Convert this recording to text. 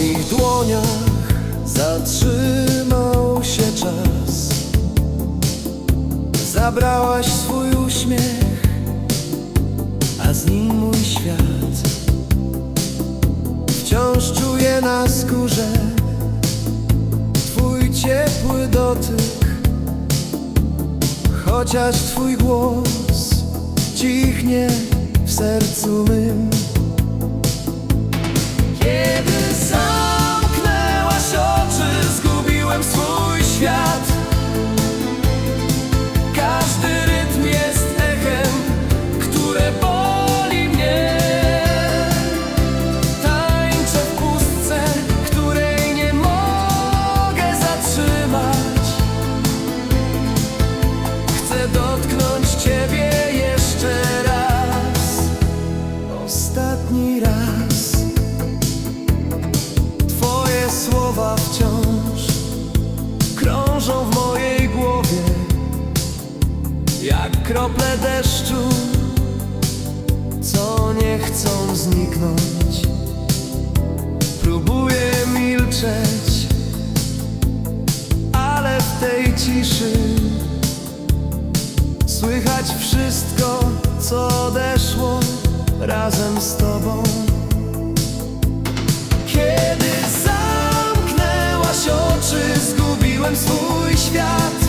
moich dłoniach zatrzymał się czas. Zabrałaś swój uśmiech, a z nim mój świat. Wciąż czuję na skórze Twój ciepły dotyk. Chociaż Twój głos cichnie w sercu mym. Kiedy sam krople deszczu, co nie chcą zniknąć. Próbuję milczeć, ale w tej ciszy słychać wszystko, co odeszło razem z Tobą. Kiedy zamknęłaś oczy, zgubiłem swój świat.